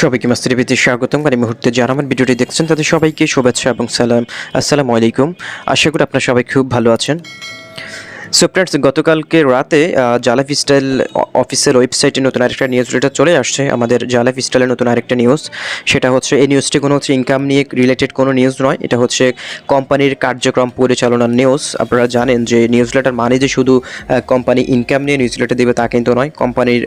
সবাইকে মাস্টার টিভিতে স্বাগতম। আর এই মুহূর্তে যারা আমার ভিডিওটি দেখছেন, তাদের সবাইকে শুভেচ্ছা এবং সালাম। আসসালামু আলাইকুম। আশা করি আপনারা সবাই খুব ভালো আছেন। সো ফ্রেন্ডস গতকালকে রাতে জালাফ স্টাইল অফিসের ওয়েবসাইটে নতুন আরেকটা নিউজ লেটার চলে আসছে। আমাদের জালাফ স্টাইলের নতুন আরেকটা নিউজ সেটা হচ্ছে এই নিউজটি কোনো হচ্ছে ইনকাম নিয়ে রিলেটেড কোনো নিউজ নয়। এটা হচ্ছে কোম্পানির কার্যক্রম পরিচালনার নিউজ আপনারা জানেন যে নিউজ লেটার মানে যে শুধু কোম্পানি ইনকাম নিয়ে নিউজ লেটার দেবে তা কিন্তু নয়। কোম্পানির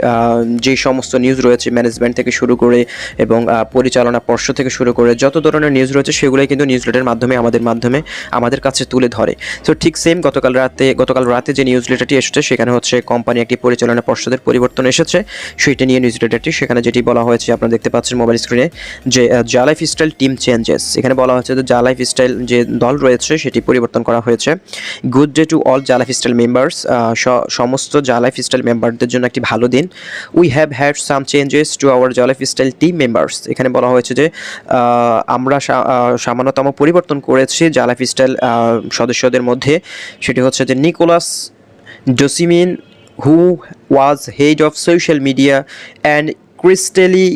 যে সমস্ত নিউজ রয়েছে ম্যানেজমেন্ট থেকে শুরু করে এবং পরিচালনা পর্ষদ থেকে শুরু করে যত ধরনের নিউজ রয়েছে, সেগুলোই কিন্তু নিউজ লেটারের মাধ্যমে, আমাদের মাধ্যমে আমাদের কাছে তুলে ধরে। তো ঠিক সেম গতকাল রাতে, গতকাল রাতে যে নিউজ লেটারটি এসেছে, সেখানে হচ্ছে কোম্পানি একটি পরিচালনা পর্ষদের পরিবর্তন এসেছে। সেইটা নিয়ে নিউজ লেটারটি সেখানে যেটি বলা হয়েছে, আপনারা দেখতে পাচ্ছেন মোবাইল স্ক্রিনে যে জা লাইফ স্টাইল টিম চেঞ্জেস এখানে বলা হয়েছে যে জা লাইফ স্টাইল যে দল রয়েছে, সেটি পরিবর্তন করা হয়েছে। Good day to all the lifestyle members সমস্ত জা লাইফ স্টাইল মেম্বারদের জন্য একটি ভালো দিন। We have had some changes to our the lifestyle team members এখানে বলা হয়েছে যে আমরা সামান্যতম পরিবর্তন করেছি জা লাইফ স্টাইল সদস্যদের মধ্যে। সেটি হচ্ছে যে নিকোলাস ডোসিমিন who was head of social media, and ক্রিস্টেলি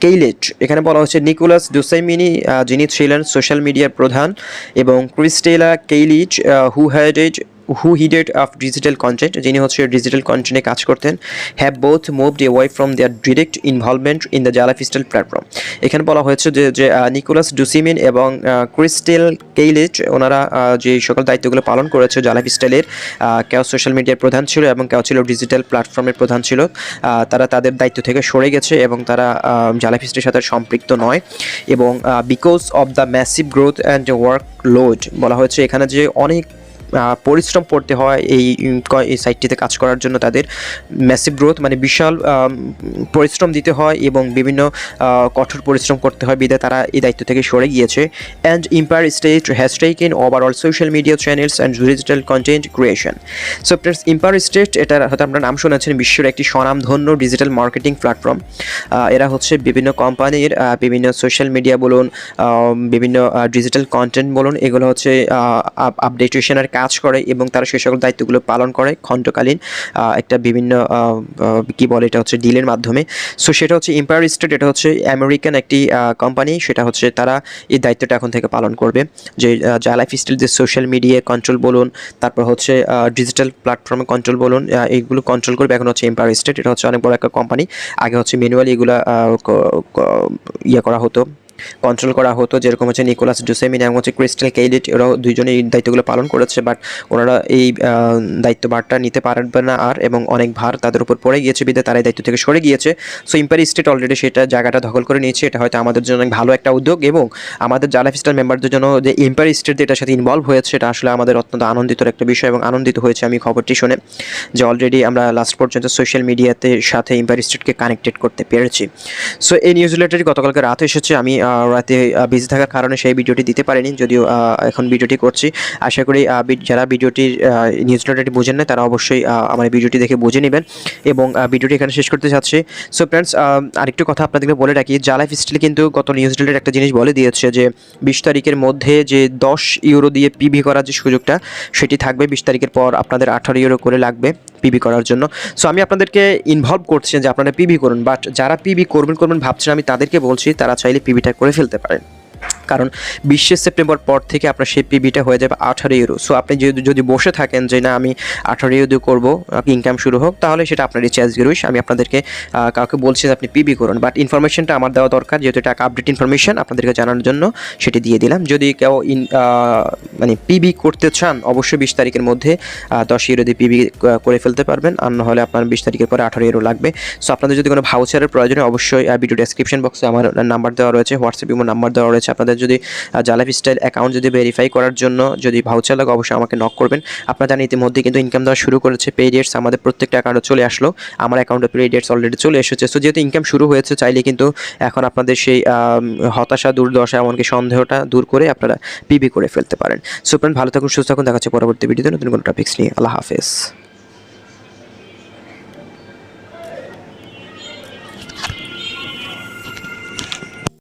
কেইলেট এখানে বলা হচ্ছে নিকোলাস ডোসাইমিনি যিনি ছিলেন সোশ্যাল মিডিয়ার প্রধান এবং ক্রিস্টেলা কেইলিচ who headed who headed of digital content যিনি হচ্ছে ডিজিটাল কন্টেন্টে কাজ করতেন have both moved away from their direct involvement in the জালাফিস্টাল platform এখানে বলা হয়েছে যে যে নিকোলাস ডুসিমিন এবং ক্রিস্টেল কেইলেট ওনারা যে সকল দায়িত্বগুলো পালন করেছে জালাফিস্টাইলের কেউ সোশ্যাল মিডিয়ার প্রধান ছিল এবং কেউ ছিল ডিজিটাল প্ল্যাটফর্মের প্রধান ছিল। তারা তাদের দায়িত্ব থেকে সরে গেছে এবং তারা জালাফিস্টের সাথে সম্পৃক্ত নয় এবং because of the massive growth and workload বলা হয়েছে এখানে যে অনেক পরিশ্রম করতে হয় এই সাইটটিতে কাজ করার জন্য তাদের ম্যাসিভ গ্রোথ মানে বিশাল পরিশ্রম দিতে হয় এবং বিভিন্ন কঠোর পরিশ্রম করতে হয়। বিদায় তারা এই দায়িত্ব থেকে সরে গিয়েছে। And Empire State has taken overall social media channels and digital content creation so Empire State এটা হয়তো আপনার নাম শুনেছেন, বিশ্বের একটি স্বনামধন্য ডিজিটাল মার্কেটিং প্ল্যাটফর্ম এরা হচ্ছে বিভিন্ন কোম্পানির বিভিন্ন সোশ্যাল মিডিয়া বলুন বিভিন্ন ডিজিটাল কন্টেন্ট বলুন, এগুলো হচ্ছে আপডেটেশনের কাজ করে এবং তারা সে সকল দায়িত্বগুলো পালন করে খণ্ডকালীন একটা বিভিন্ন কি বলে এটা হচ্ছে ডিলের মাধ্যমে। সো সেটা হচ্ছে এম্পায়ার স্টেট এটা হচ্ছে আমেরিকান একটি কোম্পানি সেটা হচ্ছে তারা এই দায়িত্বটা এখন থেকে পালন করবে। যে যা লাইফ স্টাইল যে সোশ্যাল মিডিয়া কন্ট্রোল বলুন, তারপর হচ্ছে ডিজিটাল প্ল্যাটফর্মে কন্ট্রোল বলুন এইগুলো কন্ট্রোল করবে। এখন হচ্ছে এম্পায়ার স্টেট এটা হচ্ছে অনেক বড় একটা কোম্পানি আগে হচ্ছে ম্যানুয়ালি এগুলো ইয়ে করা হতো। কন্ট্রোল করা হতো, যেরকম হচ্ছে নিকোলাস জোসেমিন এবং হচ্ছে ক্রিস্টাল কেইলিট ওরাও দুইজনে এই দায়িত্বগুলো পালন করেছে বাট ওনারা এই দায়িত্বভারটা নিতে পারবে না আর, এবং অনেক ভার তাদের উপর পড়ে গিয়েছে বিদে তারাই দায়িত্ব থেকে সরে গিয়েছে। সো ইম্পায়ার স্টেট অলরেডি সেটা জায়গাটা দখল করে নিয়েছে, এটা হয়তো আমাদের জন্য অনেক ভালো একটা উদ্যোগ, এবং আমাদের জালাফ স্টার মেম্বারদের জন্য যে ইম্পায়ার স্টেট এটার সাথে ইনভলভ হয়েছে, এটা আসলে আমাদের অত্যন্ত আনন্দিত একটা বিষয় এবং আনন্দিত হয়েছে আমি খবরটি শুনে, যে অলরেডি আমরা লাস্ট পর্যন্ত সোশ্যাল মিডিয়াতে সাথে ইম্পায়ার স্টেটকে কানেক্টেড করতে পেরেছি। সো এই নিউজ লেটারটি গতকালকে রাত এসেছে, আমি রাতে বিজি থাকার কারণে সেই ভিডিওটি দিতে পারিনি, যদিও এখন ভিডিওটি করছি। আশা করি যারা ভিডিওটির নিউজ লেটারটি বুঝেন না তারা অবশ্যই আমার ভিডিওটি দেখে বুঝে নেবেন এবং ভিডিওটি এখানে শেষ করতে চাচ্ছি সো ফ্রেন্ডস আরেকটু কথা আপনাদেরকে বলে রাখি জালাইফ স্টিল কিন্তু গত নিউজ লেটার একটা জিনিস বলে দিয়েছে যে, বিশ তারিখের মধ্যে যে দশ ইউরো দিয়ে পিভি করার যে সুযোগটা, সেটি থাকবে। বিশ তারিখের পর আপনাদের আঠারো ইউরো করে লাগবে। পিবি করার জন্য। সো আমি আপনাদেরকে ইনভলভ করছি যে আপনারা পিবি করুন বাট যারা পিবি করবেন করবেন ভাবছেন, আমি তাদেরকে বলছি, তারা চাইলে পিবিটা করে ফেলতে পারেন। কারণ বিশে সেপ্টেম্বর পর থেকে আপনার সেই পিবিটা হয়ে যাবে আঠারো ইউরো সো আপনি যদি যদি বসে থাকেন যে না, আমি আঠারো ইউরো করব ইনকাম শুরু হোক, তাহলে সেটা আপনারই চ্যাস গিরুইশ আমি আপনাদেরকে কাউকে বলছি যে আপনি পিবি করুন। বাট ইনফরমেশনটা আমার দেওয়া দরকার, যেহেতু এটা আপডেট ইনফরমেশন আপনাদেরকে জানানোর জন্য সেটি দিয়ে দিলাম। যদি কেউ ইন মানে পিবি করতে চান, অবশ্যই বিশ তারিখের মধ্যে দশ ইউরো দিয়ে পিবি করে ফেলতে পারবেন। আর নাহলে আপনার বিশ তারিখের পরে আঠারো ইউরো লাগবে। সো আপনাদের যদি কোনো ভাউচারের প্রয়োজন অবশ্যই ভিডিও ডেসক্রিপশন বক্সে আমার নাম্বার দেওয়া রয়েছে হোয়াটসঅ্যাপ ইমো নাম্বার দেওয়া রয়েছে, আপনাদের যদি জালাফ স্টাইল অ্যাকাউন্ট যদি ভেরিফাই করার জন্য যদি ভাউচার লাগে, অবশ্যই আমাকে নক করবেন। আপনারা জানেন ইতিমধ্যে কিন্তু ইনকাম দেওয়া শুরু করেছে পে ডেটস আমাদের প্রত্যেকটা অ্যাকাউন্টে চলে আসলো। আমার অ্যাকাউন্টে পে ডেটস অলরেডি চলে এসেছে। সো যেহেতু ইনকাম শুরু হয়েছে, চাইলে কিন্তু এখন আপনাদের সেই হতাশা, দুর্দশা, এমনকি সন্দেহটা দূর করে আপনারা পিবি করে ফেলতে পারেন। সো ফ্রেন্ড ভালো থাকুন, সুস্থ থাকুন। দেখা হচ্ছে পরবর্তী ভিডিওতে নতুন কোনো টপিক্স নিয়ে। আল্লাহ হাফেজ।